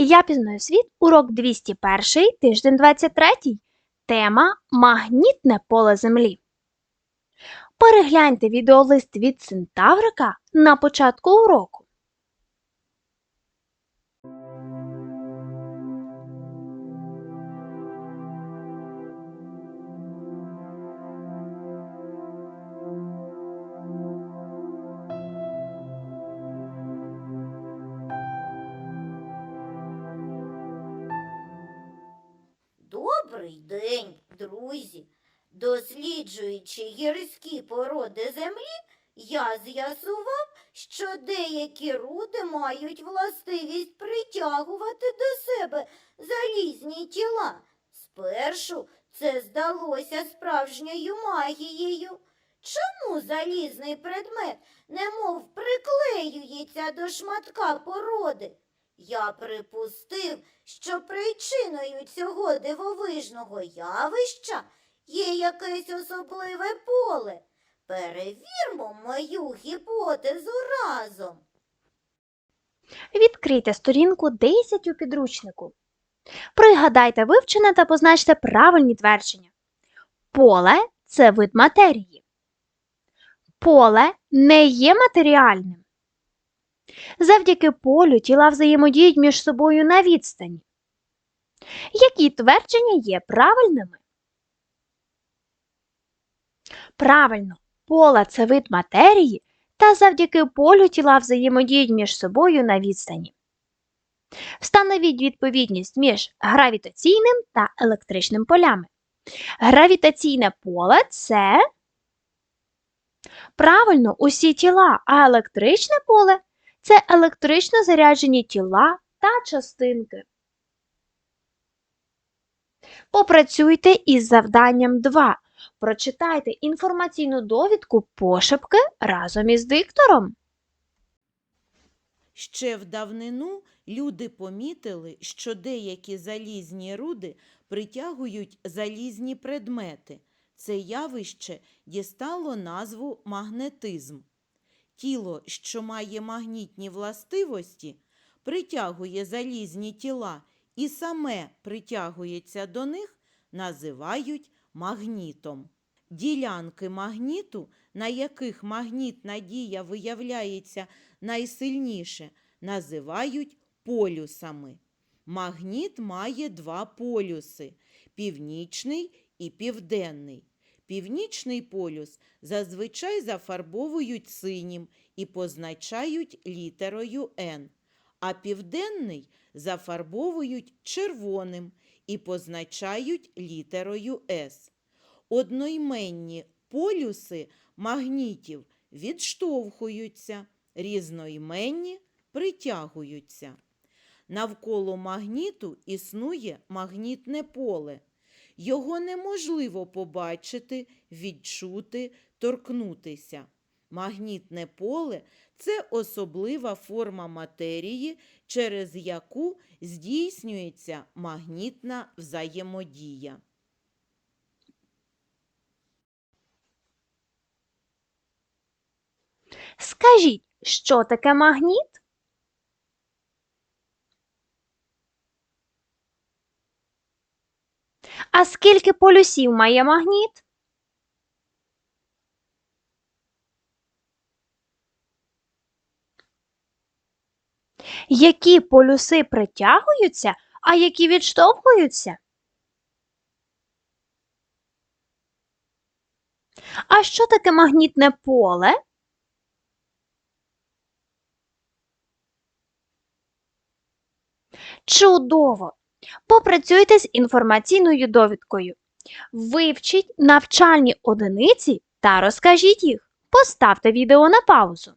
Я пізнаю світ, урок 201, тиждень 23. Тема Магнітне поле Землі. Перегляньте відеолист від Центаврика на початку уроку. Добрий день, друзі! Досліджуючи гірські породи землі, я з'ясував, що деякі руди мають властивість притягувати до себе залізні тіла. Спершу це здалося справжньою магією. Чому залізний предмет немов приклеюється до шматка породи? Я припустив, що причиною цього дивовижного явища є якесь особливе поле. Перевірмо мою гіпотезу разом. Відкрийте сторінку 10 у підручнику. Пригадайте вивчене та позначте правильні твердження. Поле це вид матерії. Поле не є матеріальним. Завдяки полю тіла взаємодіють між собою на відстані. Які твердження є правильними? Правильно, поле це вид матерії, та завдяки полю тіла взаємодіють між собою на відстані. Встановіть відповідність між гравітаційним та електричним полями. Гравітаційне поле це правильно усі тіла, а електричне поле це електрично заряджені тіла та частинки. Попрацюйте із завданням 2. Прочитайте інформаційну довідку пошепки разом із диктором. Ще в давнину люди помітили, що деякі залізні руди притягують залізні предмети. Це явище дістало назву магнетизм. Тіло, що має магнітні властивості, притягує залізні тіла і саме притягується до них, називають магнітом. Ділянки магніту, на яких магнітна дія виявляється найсильніше, називають полюсами. Магніт має два полюси північний і південний. Північний полюс зазвичай зафарбовують синім і позначають літерою Н, а південний зафарбовують червоним і позначають літерою С. Одноіменні полюси магнітів відштовхуються, різноіменні притягуються. Навколо магніту існує магнітне поле. Його неможливо побачити, відчути, торкнутися. Магнітне поле це особлива форма матерії, через яку здійснюється магнітна взаємодія. Скажіть, що таке магніт? А скільки полюсів має магніт? Які полюси притягуються, а які відштовхуються? А що таке магнітне поле? Чудово! Попрацюйте з інформаційною довідкою. Вивчіть навчальні одиниці та розкажіть їх. Поставте відео на паузу.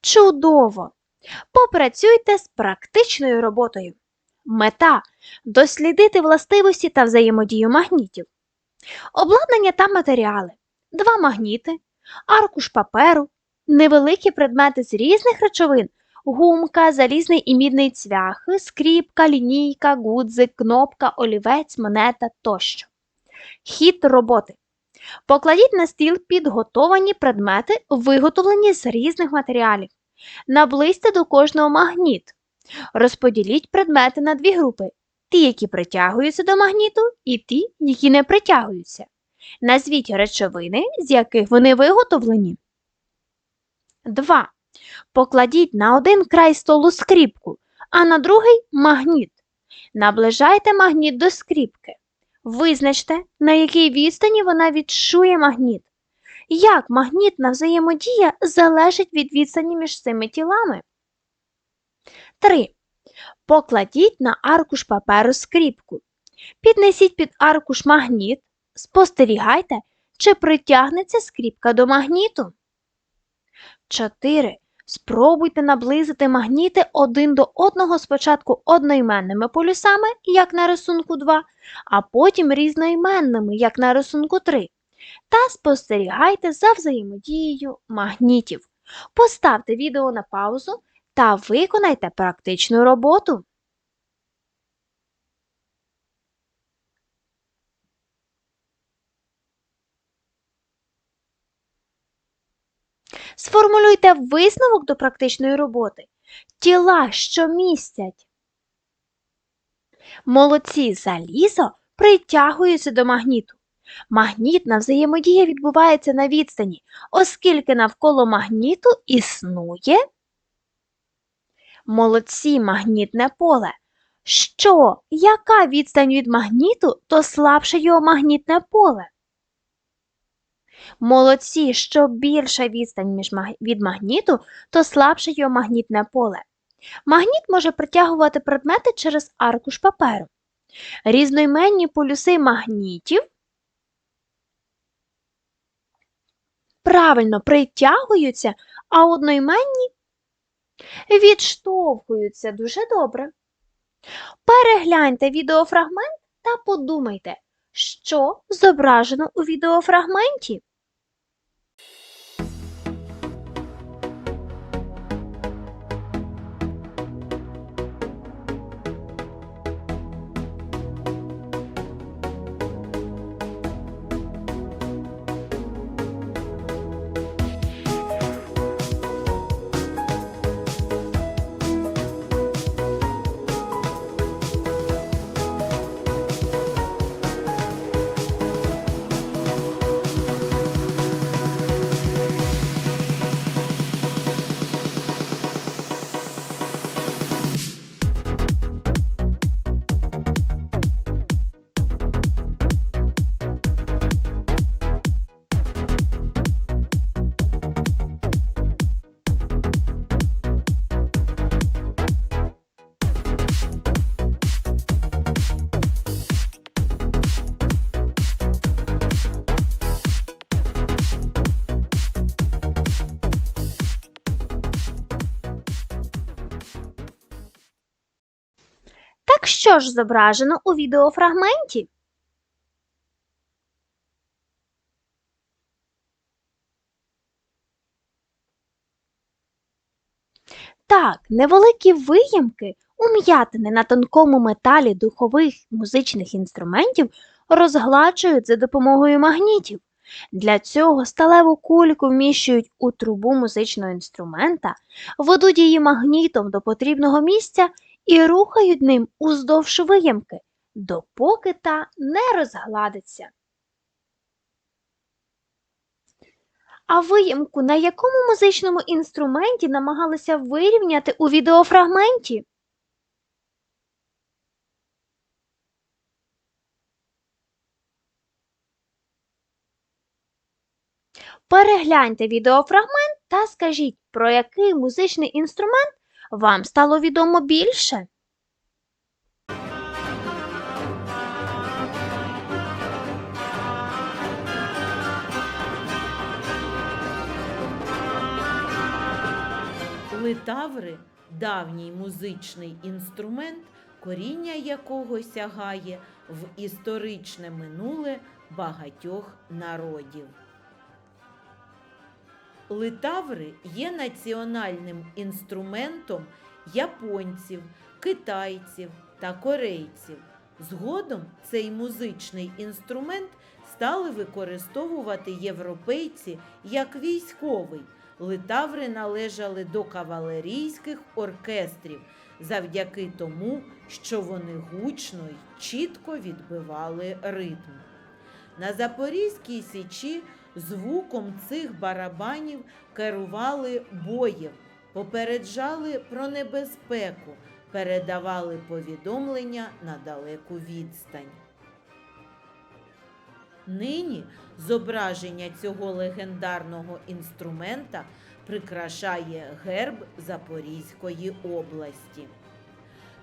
Чудово! Попрацюйте з практичною роботою. Мета дослідити властивості та взаємодію магнітів. Обладнання та матеріали. Два магніти, аркуш паперу, невеликі предмети з різних речовин, гумка, залізний і мідний цвях, скріпка, лінійка, гудзик, кнопка, олівець, монета тощо. Хід роботи. Покладіть на стіл підготовані предмети, виготовлені з різних матеріалів. Наблизьте до кожного магніт. Розподіліть предмети на дві групи: ті, які притягуються до магніту, і ті, які не притягуються. Назвіть речовини, з яких вони виготовлені. 2. Покладіть на один край столу скріпку, а на другий магніт. Наближайте магніт до скріпки. Визначте, на якій відстані вона відчує магніт. Як магнітна взаємодія залежить від відстані між цими тілами. 3. Покладіть на аркуш паперу скріпку. Піднесіть під аркуш магніт. Спостерігайте, чи притягнеться скріпка до магніту. 4. Спробуйте наблизити магніти один до одного спочатку одноіменними полюсами, як на рисунку 2, а потім різноіменними, як на рисунку 3. Та спостерігайте за взаємодією магнітів. Поставте відео на паузу та виконайте практичну роботу. Сформулюйте висновок до практичної роботи. Тіла, що містять. Молодці залізо притягуються до магніту. Магнітна взаємодія відбувається на відстані, оскільки навколо магніту існує молодці магнітне поле. Що, яка відстань від магніту, то слабше його магнітне поле. Молодці, що більша відстань між від магніту, то слабше його магнітне поле. Магніт може притягувати предмети через аркуш паперу. Різноіменні полюси магнітів правильно притягуються, а одноіменні відштовхуються дуже добре. Перегляньте відеофрагмент та подумайте, що зображено у відеофрагменті. Так що ж зображено у відеофрагменті? Так, невеликі виємки, ум'ятини на тонкому металі духових музичних інструментів розгладжують за допомогою магнітів. Для цього сталеву кульку вміщують у трубу музичного інструмента, ведуть її магнітом до потрібного місця і рухають ним уздовж виємки, допоки та не розгладиться. А виємку на якому музичному інструменті намагалися вирівняти у відеофрагменті? Перегляньте відеофрагмент та скажіть, про який музичний інструмент вам стало відомо більше? Литаври давній музичний інструмент, коріння якого сягає в історичне минуле багатьох народів. Литаври є національним інструментом японців, китайців та корейців. Згодом цей музичний інструмент стали використовувати європейці як військовий. Литаври належали до кавалерійських оркестрів завдяки тому, що вони гучно й чітко відбивали ритм. На Запорізькій січі звуком цих барабанів керували боєм, попереджали про небезпеку, передавали повідомлення на далеку відстань. Нині зображення цього легендарного інструмента прикрашає герб Запорізької області.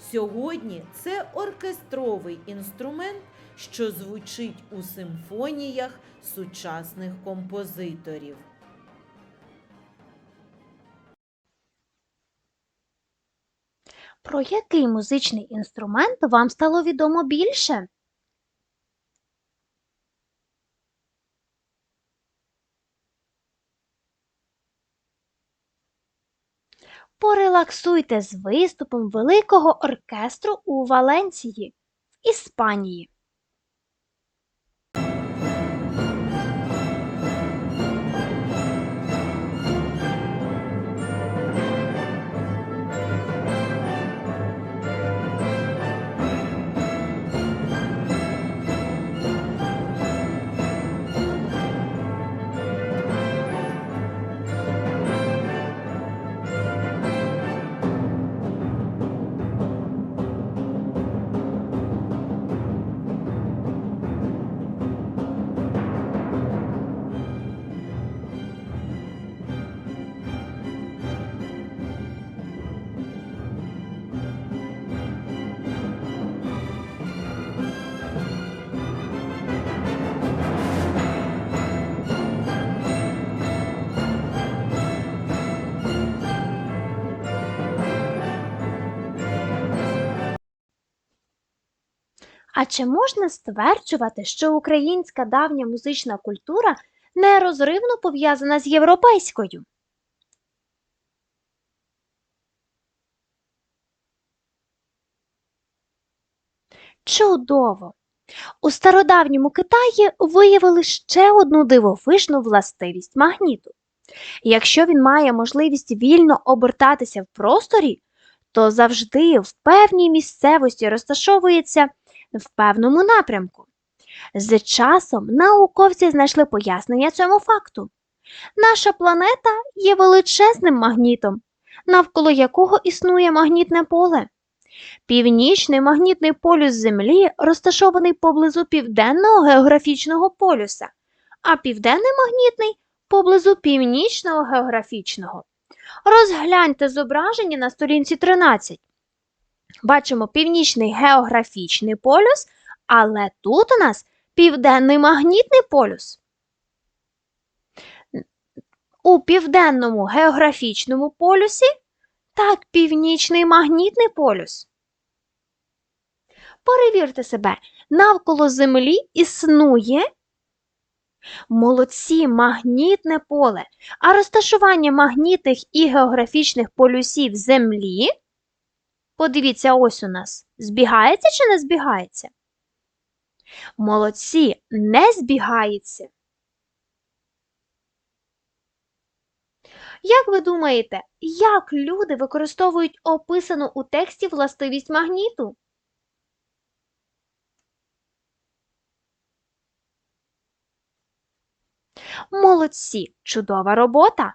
Сьогодні це оркестровий інструмент, що звучить у симфоніях сучасних композиторів. Про який музичний інструмент вам стало відомо більше? Порелаксуйте з виступом великого оркестру у Валенції в Іспанії. А чи можна стверджувати, що українська давня музична культура нерозривно пов'язана з європейською? Чудово! У стародавньому Китаї виявили ще одну дивовижну властивість магніту. Якщо він має можливість вільно обертатися в просторі, то завжди в певній місцевості розташовується в певному напрямку. З часом науковці знайшли пояснення цьому факту. Наша планета є величезним магнітом, навколо якого існує магнітне поле. Північний магнітний полюс Землі розташований поблизу південного географічного полюса, а південний магнітний поблизу північного географічного. Розгляньте зображення на сторінці 13. Бачимо північний географічний полюс, але тут у нас південний магнітний полюс. У південному географічному полюсі так північний магнітний полюс. Перевірте себе, навколо Землі існує молодці магнітне поле, а розташування магнітних і географічних полюсів Землі Подивіться, ось у нас. Збігається чи не збігається? Молодці, не збігається. Як ви думаєте, як люди використовують описану у тексті властивість магніту? Молодці, чудова робота!